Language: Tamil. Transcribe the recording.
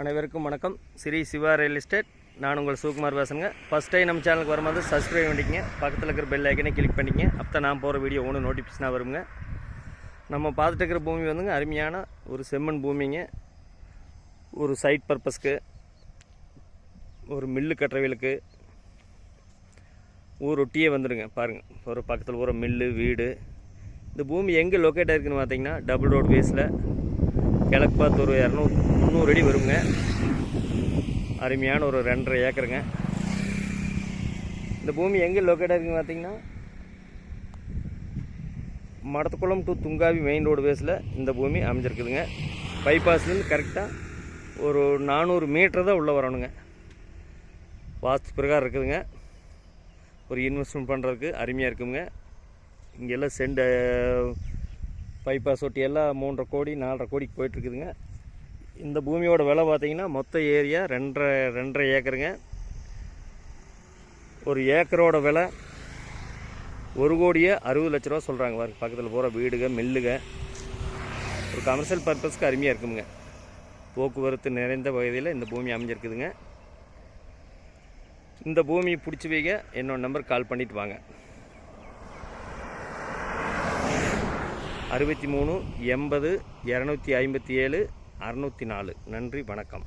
அனைவருக்கும் வணக்கம். Sri Siva real estate. நான் உங்கள் சுகுமார் பேசுங்க ஃபஸ்ட் டைம் நம்ம சேனலுக்கு வரும்போது சப்ஸ்கிரைப் பண்ணிக்கங்க. பக்கத்தில் இருக்கிற பெல் ஐக்கனே கிளிக் பண்ணிக்கங்க. அப்போ தான் நான் போகிற வீடியோ ஒன்று நோட்டிஃபிகேஷனாக வருங்க. நம்ம பார்த்துட்டு இருக்கிற பூமி வந்துங்க அருமையான ஒரு செம்மண் பூமிங்க. ஒரு சைட் பர்பஸ்க்கு ஒரு மில்லு கட்டுறவங்களுக்கு ஊர் ஒட்டியே வந்துடுங்க பாருங்கள் ஒரு பக்கத்தில் ஒரு மில்லு வீடு. இந்த பூமி எங்கே லொக்கேட் ஆயிருக்குன்னு பார்த்தீங்கன்னா டபுள் ரோட் பேஸில் கிழக்கு பார்த்து ஒரு இரநூறு முந்நூறு அடி வருங்க. அருமையான ஒரு ரெண்டரை ஏக்கருங்க. இந்த பூமி எங்கே லொக்கேட்டாக ஆயிருக்குன்னு பார்த்தீங்கன்னா Madathukulam to Thungavi main road பேஸில் இந்த பூமி அமைஞ்சிருக்குதுங்க. பைபாஸ்லேருந்து கரெக்டாக ஒரு நானூறு மீட்டர் தான் உள்ளே வரணுங்க. வாஸ்து பிரகாரம் இருக்குதுங்க. ஒரு இன்வெஸ்ட்மெண்ட் பண்ணுறதுக்கு அருமையாக இருக்குங்க. இங்கெல்லாம் செண்டு பைபாஸ் ஒட்டி எல்லாம் மூன்றரை கோடி நாலரை கோடிக்கு போயிட்டுருக்குதுங்க. இந்த பூமியோட விலை பார்த்திங்கன்னா மொத்த ஏரியா ரெண்டரை ரெண்டரை ஏக்கருங்க. ஒரு ஏக்கரோட விலை ஒரு கோடியே அறுபது லட்ச ரூபா சொல்கிறாங்க பாருங்க. பக்கத்தில் போகிற வீடுக மில்லுக ஒரு கமர்ஷியல் பர்பஸ்க்கு அருமையாக இருக்குங்க. போக்குவரத்து நிறைந்த பகுதியில் இந்த பூமி அமைஞ்சிருக்குதுங்க. இந்த பூமியை பிடிச்சி வைக்க என்னோட நம்பர் கால் பண்ணிவிட்டு வாங்க. அறுபத்தி மூணு எண்பது இரநூத்தி ஐம்பத்தி ஏழு அறநூற்றி நாலு. நன்றி வணக்கம்.